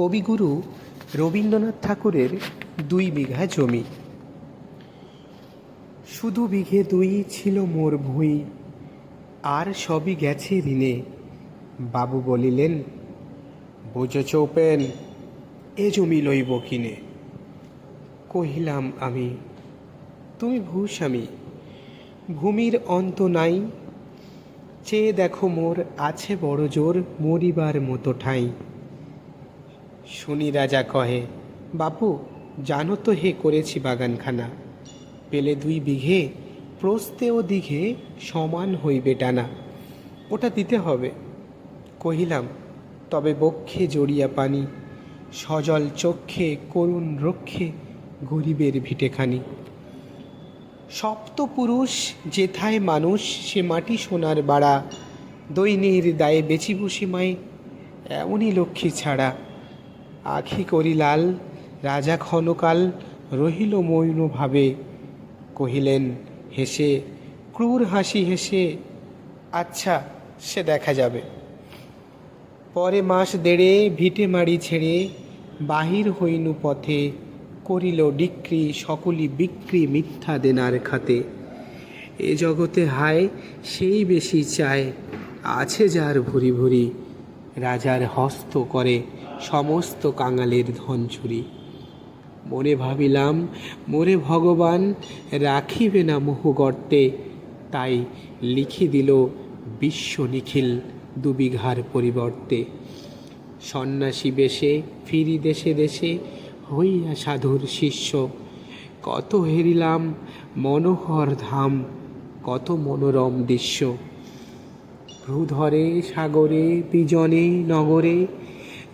কবিগুরু রবীন্দ্রনাথ ঠাকুরের দুই বিঘা জমি। শুধু বিঘে দুই ছিল মোর ভুঁই, আর সবই গেছে ঋণে। বাবু বলিলেন, বুঝে চৌপেন, এ জমি লইব কিনে। কহিলাম আমি, তুমি ভূস্বামী, ভূমির অন্ত নাই। চেয়ে দেখো মোর আছে বড় জোর মরিবার মতো ঠাঁই। শুনি রাজা কহে, বাপু, জানো তো হে করেছি বাগানখানা। পেলে দুই বিঘে, প্রস্তে ও দিঘে সমান হইবে টানা। ওটা দিতে হবে। কহিলাম, তবে বক্ষে জড়িয়া পানি, সজল চক্ষে করুণ রক্ষে গরিবের ভিটেখানি। সপ্তপুরুষ যেথায় মানুষ, সে মাটি সোনার বাড়া। দৈনের দায়ে বেচি বসি মাই এমনই লক্ষ্মী ছাড়া। আখি করি লাল, রাজা ক্ষণকাল রহিল মৌন ভাবে কহিলেন, হেসে, ক্রূর হাসি হেসে আচ্ছা সে দেখা যাবে। পরে মাস দেড়ে ভিটে মারি ছেড়ে বাহির হইনু পথে, করিল ডিক্রি সকলি বিক্রি মিথ্যা দেনার খাতে। এ জগতে হায়, সেই বেশি চায়, আছে যার ভুরি ভুরি, রাজার হস্ত করে। সমস্ত কাঙালের ধন চুরি। মনে ভাবিলাম মোরে ভগবান রাখিবে না মোহ গর্তে, তাই লিখি দিল বিশ্ব নিখিল দুবিঘার পরিবর্তে। সন্ন্যাসী বেশে ফিরি দেশে দেশে হইয়া সাধুর শিষ্য। কত হেরিলাম মনোহর ধাম, কত মনোরম দৃশ্য। ভ্রুধরে সাগরে, বিজনে, নগরে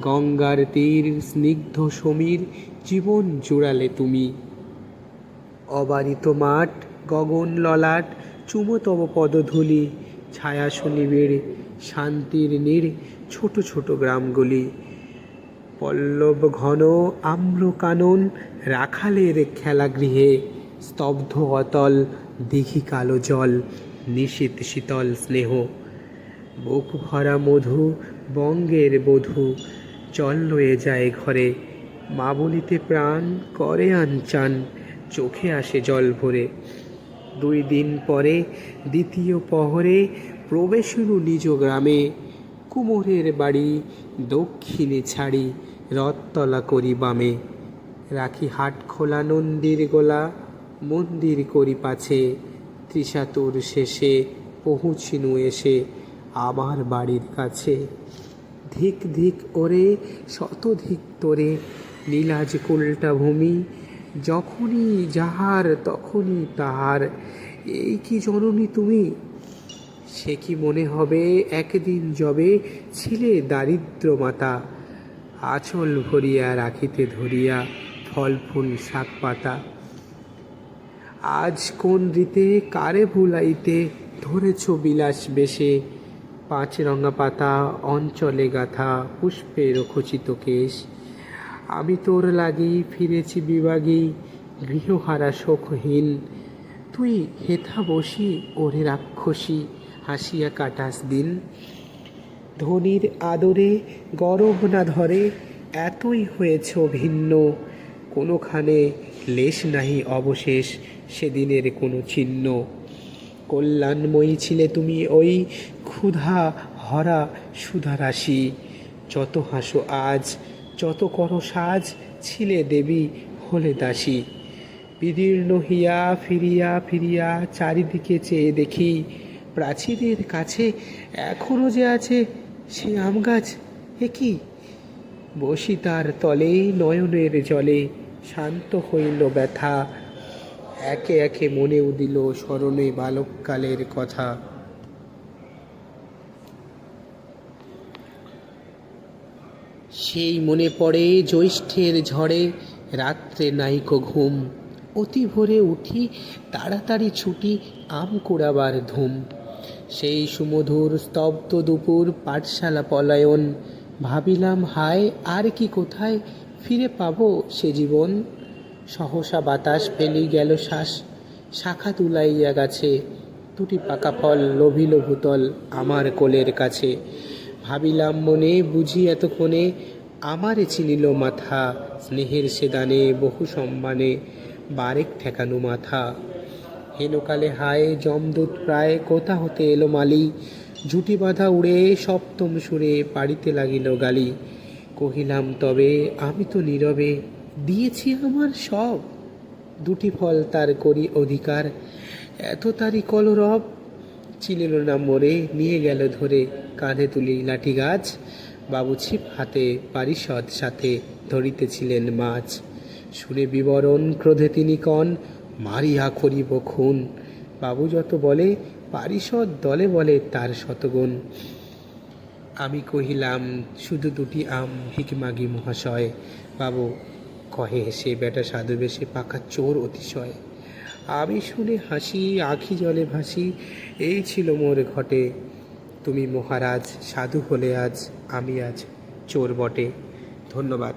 গঙ্গার তীর, স্নিগ্ধ সমীর, জীবন জুড়ালে তুমি। অবারিত মাঠ, গগন ললাট, চুমতব পদধূলি, ছায়া শনিবের শান্তির নীড়, ছোট ছোট গ্রামগুলি। পল্লব ঘন আম্র কানন, রাখালের খেলাগৃহে, স্তব্ধ অতল, দিঘি কালো জল নিশীত শীতল স্নেহ। বুক ভরা মধু, বঙ্গের বধূ চল লয়ে যায় ঘরে। মা বলিতে প্রাণ করে আনচান, চোখে আসে জল ভরে। দুই দিন পরে দ্বিতীয় পহরে প্রবেশ প্রবেশনু নিজ গ্রামে। কুমোরের বাড়ি দক্ষিণে ছাড়ি রথতলা করি বামে। রাখি হাট খোলা নন্দীর গোলা, মন্দির করি পাছে। ত্রিশাতুর শেষে পৌঁছিনু এসে আমার বাড়ির কাছে। ধিক ধিক ওরে শতধিক তোরে। নীলাজ কোলটা ভূমি, যখনই যাহার তখনই তাহার। এই কি জননী তুমি? সে কি মনে হবে একদিন যবে ছিলে দারিদ্র মাতা? আঁচল ভরিয়া রাখিতে ধরিয়া ফল ফুল শাক পাতা। আজ কোন রীতে কারে ভুলাইতে ধরেছ বিলাস বেশে? পাঁচ রঙা পাতা অঞ্চলে গাথা পুষ্পের খচিত কেশ। আমি তোর লাগি ফিরেছি বিভাগী গৃহহারা শোকহীন। তুই হেথা বসি, ওরে রাক্ষসী, হাসিয়া কাটাস দিন। ধনির আদরে গরব না ধরে, এতই হয়েছ ভিন্ন কোনোখানে লেশ নাহি অবশেষ, সেদিনের কোনো চিহ্ন কল্যাণময়ী ছিলে তুমি ওই ক্ষুধা হরা সুধারাশি। যত হাসো আজ, যত করো সাজ, ছিলে দেবী হলে দাসী। বিদীর্ণ হিয়া ফিরিয়া ফিরিয়া চারিদিকে চেয়ে দেখি, প্রাচীরের কাছে এখনও যে আছে সে আম গাছ, এ কি? বসি তার তলে নয়নের জলে, শান্ত হইল ব্যথা। একে একে মনে উদিল স্মরণে বালককালের কথা। সেই মনে পড়ে জ্যৈষ্ঠের ঝড়ে, রাত্রে নাইকো ঘুম। অতি ভোরে উঠি, তাড়াতাড়ি ছুটি আম কুড়াবার ধুম। সেই সুমধুর স্তব্ধ দুপুর পাঠশালা পলায়ন। ভাবিলাম হায়, আর কি কোথায়, ফিরে পাবো সে জীবন? সহসা বাতাস ফেলি গেল শ্বাস। শাখা তুলাইয়া গাছে। দুটি পাকা ফল লোভিল ভূতল আমার কোলের কাছে। ভাবিলাম মনে, বুঝি এতক্ষণে আমারে চিনিল মাথা। স্নেহের সেদানে বহু সম্মানে বারেক ঠেকানো মাথা। হেনকালে হায় জমদূত প্রায় কোথা হতে এলো মালি। ঝুটি বাঁধা উড়ে সপ্তম সুরে পাড়িতে লাগিল গালি। কহিলাম, তবে আমি তো নীরবে দিয়েছি আমার সব। দুটি ফল তার করি অধিকার। এত তারি কলরব। চিনিল না মোরে, নিয়ে গেল ধরে কাঁধে তুলি লাঠি গাছ বাবু ছিপ হাতে পারিষদ সাথে ধরিতেছিলেন মাছ। শুনে বিবরণ ক্রোধে তিনি কন, মারিয়া করিব খুন। বাবু যত বলে, পারিষদ দলে বলে তার শতগুণ। আমি কহিলাম, শুধু দুটি আম, ভিক মাগি মহাশয়। বাবু কহে হেসে বেটা সাধু বেশে পাকা চোর অতিশয়। আমি শুনে হাসি, আখি জলে ভাসি, এই ছিল মোর ঘটে। তুমি মহারাজ, সাধু হলে আজ, আমি আজ চোর বটে। ধন্যবাদ।